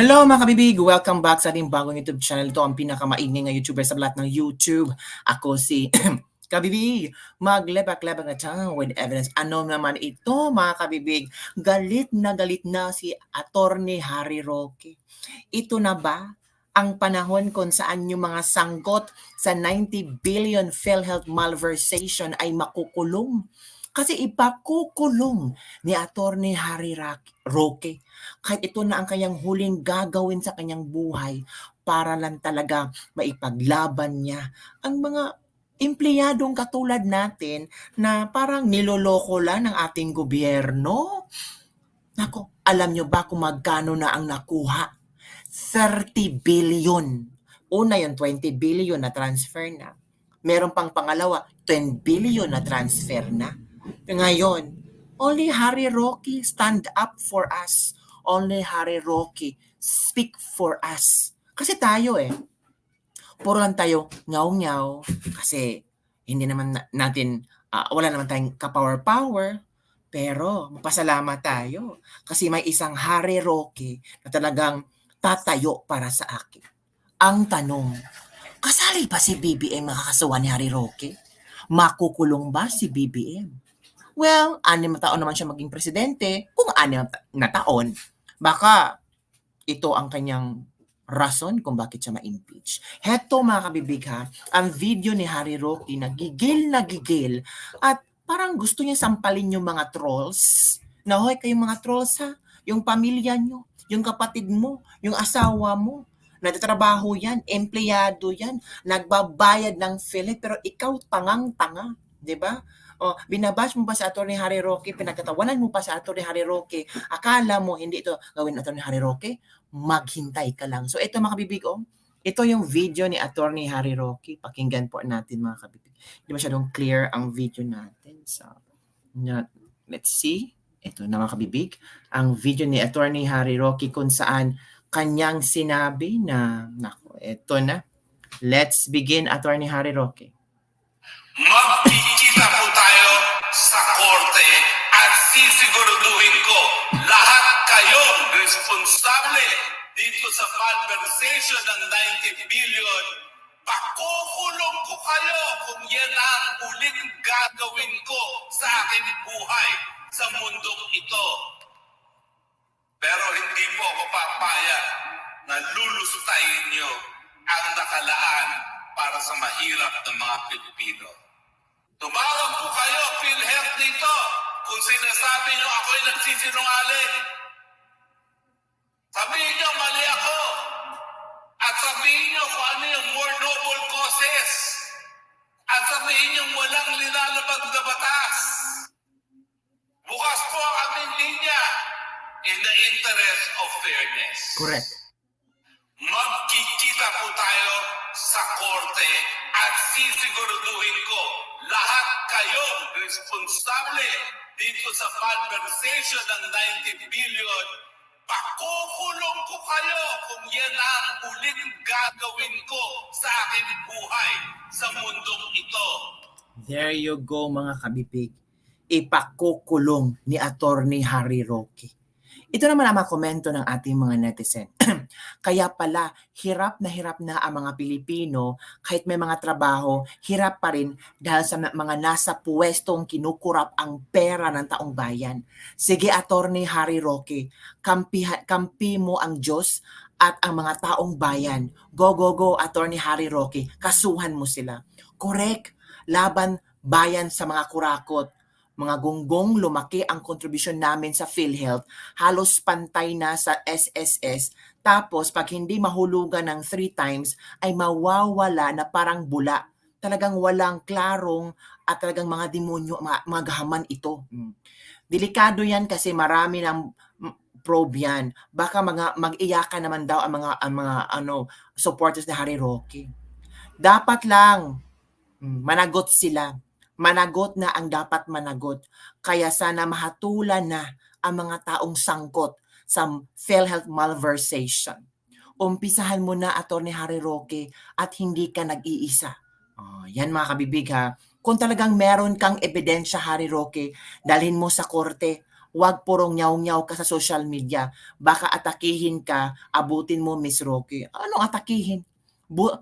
Hello mga kabibig! Welcome back sa ating bagong YouTube channel. Ito ang pinakamaingay na YouTuber sa lahat ng YouTube. Ako si Kabibig, maglebak-lebak na tayo with evidence. Ano naman ito mga kabibig? Galit na galit na si Attorney Harry Roque. Ito na ba ang panahon kung saan yung mga sangkot sa 90 billion PhilHealth malversation ay makukulong? Kasi ipakukulong ni Attorney Harry Roque kahit ito na ang kanyang huling gagawin sa kanyang buhay para lang talaga maipaglaban niya ang mga empleyadong katulad natin na parang niloloko lang ng ating gobyerno. Nako, alam nyo ba kung magkano na ang nakuha? 30 billion. Una yung 20 billion na transfer na. Meron pang pangalawa, 10 billion na transfer na. Ngayon, only Harry Rocky stand up for us. Only Harry Rocky speak for us. Kasi tayo eh, puro lang tayo ngaw-ngaw kasi hindi naman natin, uh, wala naman tayong kapower-power. Pero mapasalamat tayo kasi may isang Harry Roque na talagang tatayo para sa akin. Ang tanong, kasali ba si BBM makakasuwa ni Harry Roque? Makukulong ba si BBM? Well, anim na taon naman siya maging presidente. Kung anim na taon, baka ito ang kanyang rason kung bakit siya ma-impeach. Heto mga kabibig ha, ang video ni Harry Roque na gigil na gigil at parang gusto niya sampalin yung mga trolls. Na hoy kayong mga trolls ha, yung pamilya nyo, yung kapatid mo, yung asawa mo, nagtatrabaho yan, empleyado yan, nagbabayad ng filet, pero ikaw tangang-tanga, di ba? O, binabash mo pa sa Attorney Harry Roque, pinagkatawanan mo pa sa Attorney Harry Roque, akala mo hindi ito gawin Attorney Harry Roque, maghintay ka lang. So ito mga kabibig, oh, ito yung video ni Attorney Harry Roque. Pakinggan po natin mga kabibig. Hindi masyadong clear ang video natin. So, let's see. Ito na mga kabibig. Ang video ni Attorney Harry Roque kung saan kanyang sinabi na, nako, ito na. Let's begin, Attorney Harry Roque. Magkikita po sa korte at sisiguraduhin ko lahat kayong responsable dito sa malversation ng 90 billion, pakukulong ko kayo kung yan ang uling gagawin ko sa aking buhay sa mundong ito. Pero hindi po ako papayag na lulustayin niyo ang nakalaan para sa mahirap ng mga Pilipino. Tumawag po kayo, PhilHealth dito, kung sinasabi niyo ako'y nagsisinungaling. Sabihin niyo, mali ako. At sabihin niyo kung ano yung more noble causes. At sabihin niyo walang linalabag na batas. Bukas po ang aming linya in the interest of fairness. Correct. Magkikita po tayo sa korte at sisiguraduhin ko lahat kayong responsable dito sa malversation ng 90 billion pakukulong ko kayo kung yan ang uling gagawin ko sa aking buhay sa mundong ito. There you go mga kabibig. Ipakukulong ni Attorney Harry Roque. Ito naman ang mga komento ng ating mga netizen. Kaya pala, hirap na hirap na ang mga Pilipino kahit may mga trabaho, hirap pa rin dahil sa mga nasa puwestong kinukurap ang pera ng taong bayan. Sige, Attorney Harry Roque, kampi, kampi mo ang Diyos at ang mga taong bayan. Go, go, go, Attorney Harry Roque, kasuhan mo sila. Correct, laban bayan sa mga kurakot mga gonggong lumaki ang kontribusyon namin sa PhilHealth, halos pantay na sa SSS. Tapos pag hindi mahulugan ng three times, ay mawawala na parang bula. Talagang walang klarong at talagang mga demonyo, mga, magahaman ito. Hmm. Delikado yan kasi marami ng probe yan. Baka mga, mag-iyakan naman daw ang mga, ang mga ano, supporters ni Harry Roque. Dapat lang, hmm, managot sila managot na ang dapat managot. Kaya sana mahatulan na ang mga taong sangkot sa PhilHealth malversation. Umpisahan mo na, Atty. Harry Roque, at hindi ka nag-iisa. Oh, yan mga kabibig ha. Kung talagang meron kang ebidensya, Harry Roque, dalhin mo sa korte Huwag purong nyaw-nyaw ka sa social media. Baka atakihin ka, abutin mo, Miss Rocky. Anong atakihin? Bu-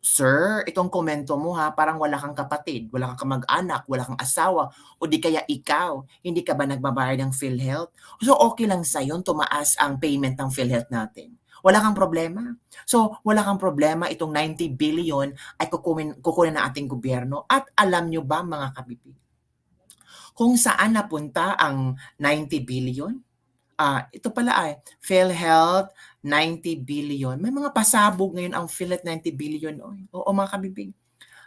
Sir, itong komento mo ha, parang wala kang kapatid, wala kang kamag-anak, wala kang asawa, o di kaya ikaw, hindi ka ba nagbabayad ng PhilHealth? So okay lang sa yon tumaas ang payment ng PhilHealth natin. Wala kang problema. So wala kang problema, itong 90 billion ay kukunin, kukunin ng ating gobyerno. At alam nyo ba mga kabibig, kung saan napunta ang 90 billion? Ah, ito pala ay PhilHealth 90 billion. May mga pasabog ngayon ang PhilHealth 90 billion. Oy. Oo mga kabibig.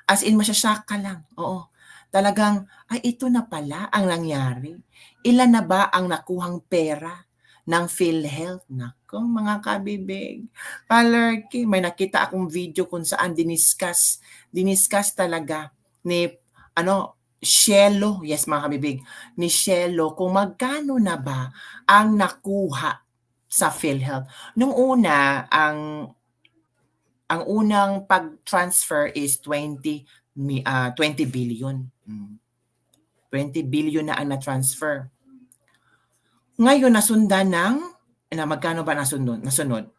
As in masyashock ka lang. Oo. Talagang ay ito na pala ang nangyari. Ilan na ba ang nakuhang pera ng PhilHealth? Nako mga kabibig. Palerky, may nakita akong video kung saan diniscuss, diniscuss talaga ni ano Shelo, yes mga kabibig, ni Shelo kung magkano na ba ang nakuha sa PhilHealth. Nung una, ang ang unang pag-transfer is 20 mi- ah, 20 billion. Mm. 20 billion na ang na-transfer. Ngayon nasundan ng na magkano ba nasunod? Nasunod.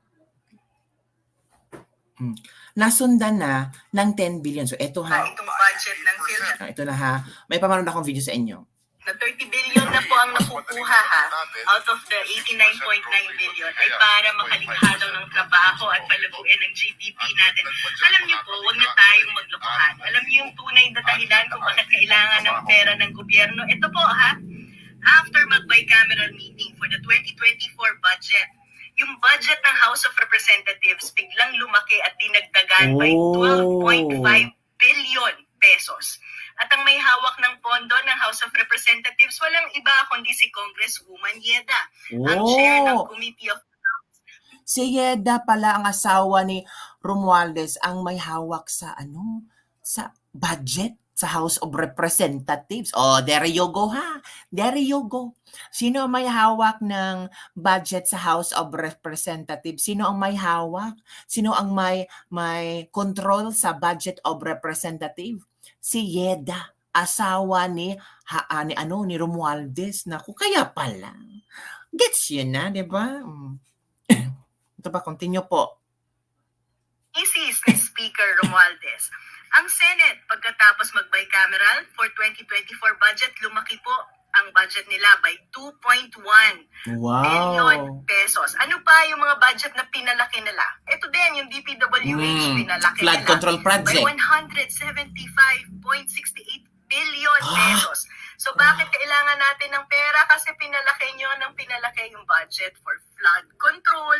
Mm. Nasundan na ng 10 billion. So ito ha, itong budget ng PhilHealth Ah, ito na ha. May pamanood akong video sa inyo. Na 30 billion na po ang nakukuha ha out of the 89.9 billion ay para makalikha daw ng trabaho at palaguin ng GDP natin. Alam niyo po, huwag na tayong maglokohan. Alam niyo yung tunay na dahilan kung bakit kailangan ng pera ng gobyerno. Ito po ha, after mag-bicameral meeting for the 2024 budget, yung budget ng House of Representatives biglang lumaki at dinagdagan by Oh. 12.5 billion pesos. At ang may hawak ng pondo ng House of Representatives, walang iba kundi si Congresswoman Yeda, ang chair ng Oh, Committee of si Yeda pala ang asawa ni Romualdez ang may hawak sa ano, sa budget sa House of Representatives. Oh, there you go ha. There you go. Sino ang may hawak ng budget sa House of Representatives? Sino ang may hawak? Sino ang may may control sa budget of representative? Si Yeda, asawa ni ha, ah, ni ano ni Romualdez. Naku, kaya pala. Gets yun na, di ba? Mm. Ito ba, continue po. Isis ni Speaker Romualdez. Ang Senate, pagkatapos mag-bicameral for 2024 budget, lumaki po ang budget nila by 2.1 billion Wow. pesos. Ano pa yung mga budget na pinalaki nila? Ito din, yung DPWH, Mm, pinalaki Flood nila. control by project. 175.68 billion Ah. pesos. So bakit kailangan natin ng pera? Kasi pinalaki nyo ng pinalaki yung budget for flood control,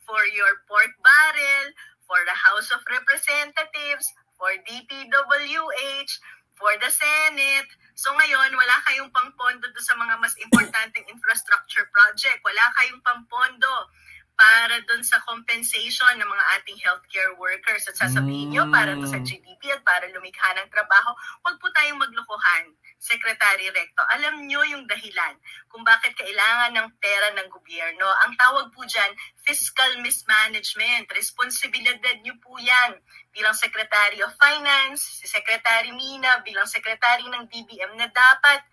for your pork barrel, for the House of Representatives, for DPWH, for the Senate. So ngayon, wala kayong pangpondo do sa mga mas importanteng infrastructure project. Wala kayong pangpondo para doon sa compensation ng mga ating healthcare workers. At sasabihin nyo, para to sa Mm. GDP at para lumikha ng trabaho, huwag po tayong maglokohan. Secretary Recto, alam nyo yung dahilan kung bakit kailangan ng pera ng gobyerno. Ang tawag po dyan, fiscal mismanagement. Responsibilidad nyo po yan bilang Secretary of Finance, si Secretary Mina, bilang Secretary ng DBM na dapat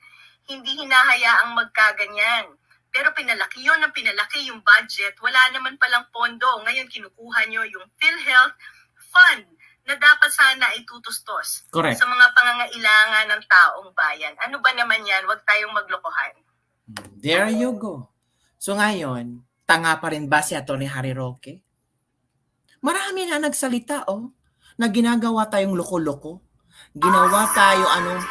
hindi hinahayaang magkaganyan. Pero pinalaki yun ng pinalaki yung budget. Wala naman palang pondo. Ngayon kinukuha nyo yung PhilHealth Fund na dapat sana ay tutustos Correct. sa mga pangangailangan ng taong bayan. Ano ba naman yan? Huwag tayong maglokohan. There you go. So ngayon, tanga pa rin ba si Atty. Harry Roque? Marami na nagsalita, oh, na ginagawa tayong loko-loko. Ginawa tayo ano,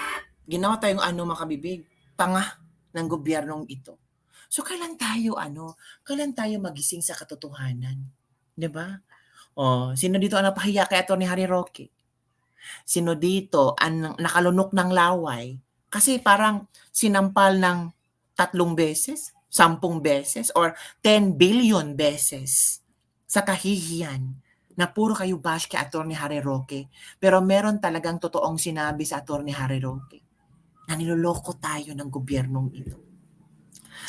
ginawa tayong ano makabibig, tanga ng gobyernong ito. So kailan tayo ano, kailan tayo magising sa katotohanan? 'Di ba? Oh, sino dito ang napahiya kay Atty. Harry Roque? Sino dito ang nakalunok ng laway? Kasi parang sinampal ng tatlong beses, sampung beses, or 10 billion beses sa kahihiyan na puro kayo bash kay Atty. Harry Roque. Pero meron talagang totoong sinabi sa Atty. Harry Roque na niloloko tayo ng gobyernong ito.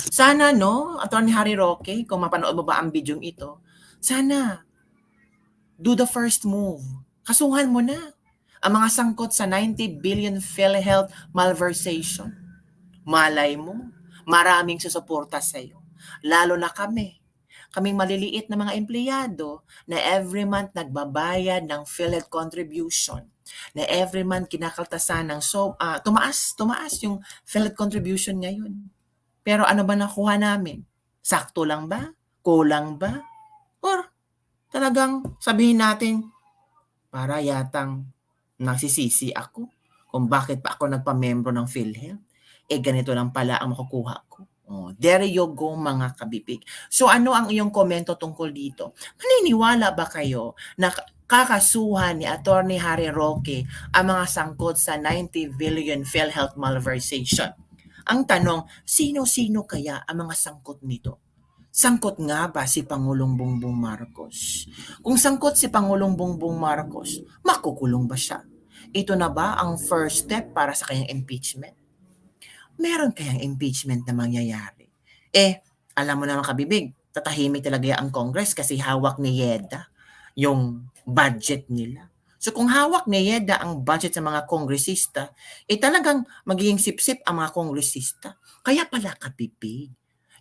Sana, no, Atty. Harry Roque, kung mapanood mo ba ang video ito, sana, do the first move. Kasuhan mo na ang mga sangkot sa 90 billion PhilHealth malversation. Malay mo, Maraming susuporta sa iyo. Lalo na kami. Kaming maliliit na mga empleyado na every month nagbabayad ng PhilHealth contribution. Na every month kinakaltasan ng so ah, tumaas, tumaas yung PhilHealth contribution ngayon. Pero ano ba nakuha namin? Sakto lang ba? Kulang ba? Or talagang sabihin natin, para yatang nagsisisi ako kung bakit pa ako nagpamembro ng PhilHealth. Eh ganito lang pala ang makukuha ko. Oh, there you go mga kabibig. So ano ang iyong komento tungkol dito? Maniniwala ba kayo na kakasuhan ni Attorney Harry Roque ang mga sangkot sa 90 billion PhilHealth malversation? Ang tanong, sino-sino kaya ang mga sangkot nito? Sangkot nga ba si Pangulong Bongbong Marcos? Kung sangkot si Pangulong Bongbong Marcos, makukulong ba siya? Ito na ba ang first step para sa kanyang impeachment? Meron kayang impeachment na mangyayari? Eh, alam mo naman kabibig, tatahimik talaga ang Congress kasi hawak ni Yeda yung budget nila. So kung hawak ni Yeda ang budget sa mga kongresista, eh talagang magiging sip-sip ang mga kongresista. Kaya pala kabibig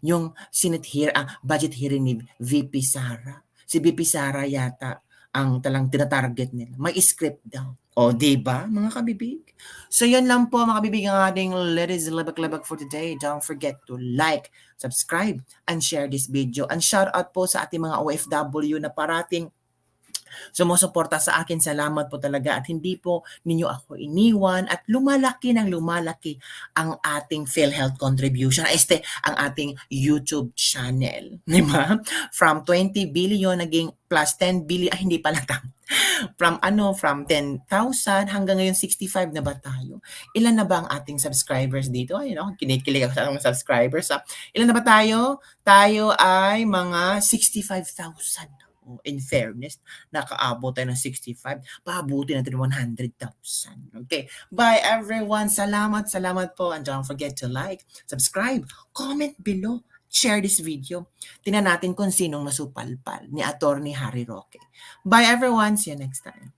yung Senate hear, ah, budget hearing ni VP Sara. Si VP Sara yata ang talang tinatarget nila. May script daw. O, di ba, mga kabibig? So, yan lang po, mga kabibig, ang ating Ladies Lebak-Lebak for today. Don't forget to like, subscribe, and share this video. And shout out po sa ating mga OFW na parating sumusuporta sa akin. Salamat po talaga at hindi po ninyo ako iniwan at lumalaki ng lumalaki ang ating PhilHealth contribution. Este, ang ating YouTube channel. Di ba? From 20 billion naging plus 10 billion, ay hindi pala tam. From ano, from 10,000 hanggang ngayon 65 na ba tayo? Ilan na ba ang ating subscribers dito? Ay, no, kinikilig ako sa mga subscribers. Ha? Ilan na ba tayo? Tayo ay mga 65,000. Oh, in fairness, nakaabot tayo ng 65, paabuti natin 100,000. Okay. Bye everyone. Salamat, salamat po. And don't forget to like, subscribe, comment below, share this video. Tingnan natin kung sinong nasupalpal ni Attorney Harry Roque. Bye everyone. See you next time.